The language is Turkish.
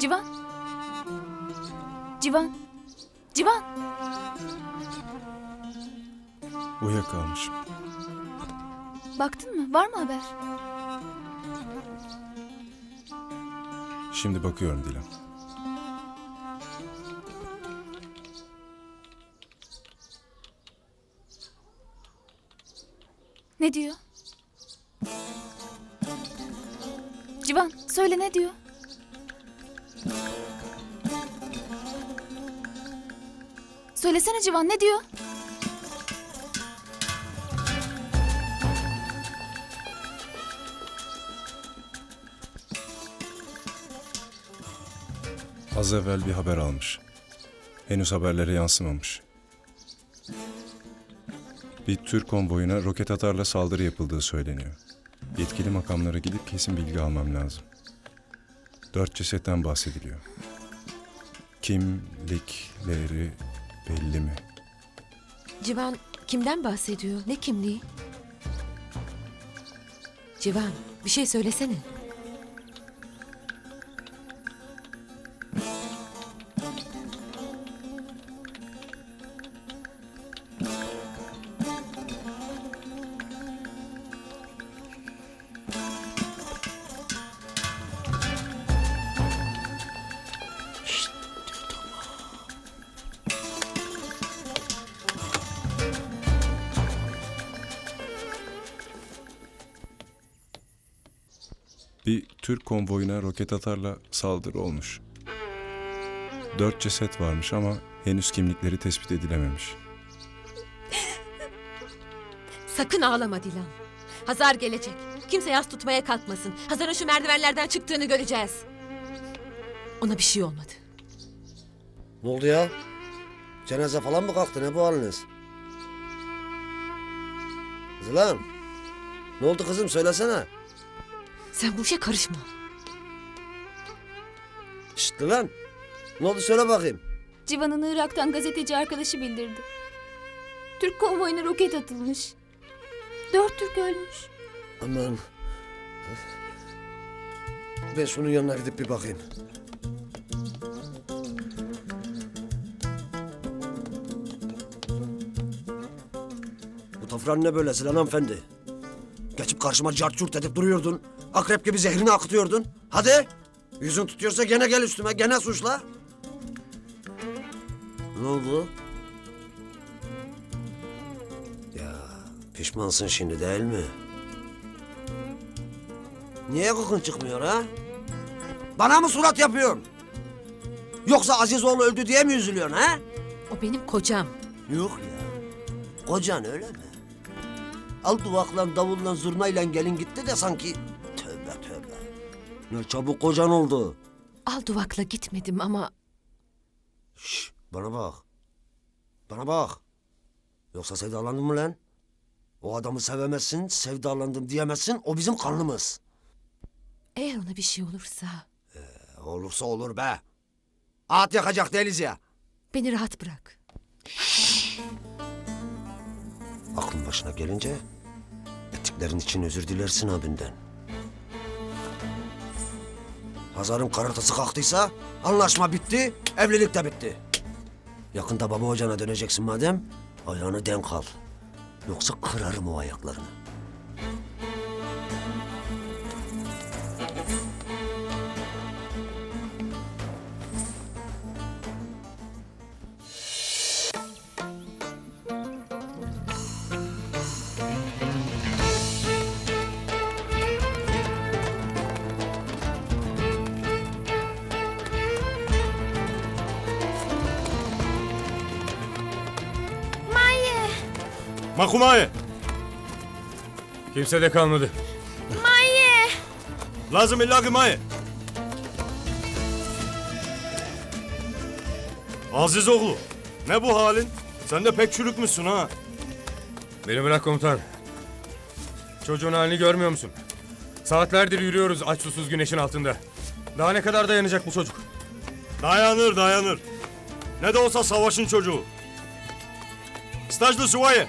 Civan. Civan. Civan. Uyuyakalmışım. Baktın mı? Var mı haber? Şimdi bakıyorum Dilan. Ne diyor? Civan söyle ne diyor? Söylesene Civan ne diyor? Az evvel bir haber almış. Henüz haberlere yansımamış. Bir Türk konvoyuna roket atarla saldırı yapıldığı söyleniyor. Yetkili makamlara gidip kesin bilgi almam lazım. Dört cesetten bahsediliyor. Kimlikleri belli mi? Civan kimden bahsediyor? Ne kimliği? Civan bir şey söylesene. Bir Türk konvoyuna roket atarla saldırı olmuş. Dört ceset varmış ama henüz kimlikleri tespit edilememiş. Sakın ağlama Dilan. Hazar gelecek. Kimse yas tutmaya kalkmasın. Hazar'ın şu merdivenlerden çıktığını göreceğiz. Ona bir şey olmadı. Ne oldu ya? Cenaze falan mı kalktı? Ne bu haliniz? Zilan. Ne oldu kızım? Söylesene. Sen bu işe karışma. Şşt lan. Ne oldu söyle bakayım. Civan'ın Irak'tan gazeteci arkadaşı bildirdi. Türk konvoyuna roket atılmış. Dört Türk ölmüş. Aman. Ben şunun yanına gidip bir bakayım. Bu tafran ne böyle Zilan hanımefendi? Geçip karşıma cart curt edip duruyordun. Akrep gibi zehrini akıtıyordun. Hadi. Yüzün tutuyorsa gene gel üstüme. Gene suçla. Ne oldu? Ya pişmansın şimdi değil mi? Niye kokun çıkmıyor ha? Bana mı surat yapıyorsun? Yoksa Azizoğlu öldü diye mi üzülüyorsun ha? O benim kocam. Yok ya. Kocan öyle mi? Al duvakla, davulla, zurnayla gelin gitti de sanki... Ne çabuk kocan oldu. Al duvakla gitmedim ama Şş, bana bak. Bana bak. Yoksa sevdalandın mı lan? O adamı sevemezsin, sevdalandım diyemezsin. O bizim kanlımız. eğer ona bir şey olursa Olursa olur be. At yakacak değiliz ya. beni rahat bırak. Aklın başına gelince ettiklerin için özür dilersin abinden. Hazar'ın karatası kalktıysa anlaşma bitti, evlilik de bitti. Yakında baba ocağına döneceksin madem ayağını denk al. Yoksa kırarım o ayaklarını. Makumaye. Kimse de kalmadı. Maye. Lazım illa ki Maye. Aziz oğlu. Ne bu halin? Sen de pek çürükmüşsün ha. Beni bırak komutan. Çocuğun halini görmüyor musun? Saatlerdir yürüyoruz aç susuz güneşin altında. Daha ne kadar dayanacak bu çocuk? Dayanır dayanır. Ne de olsa savaşın çocuğu. Stajlı suvaye.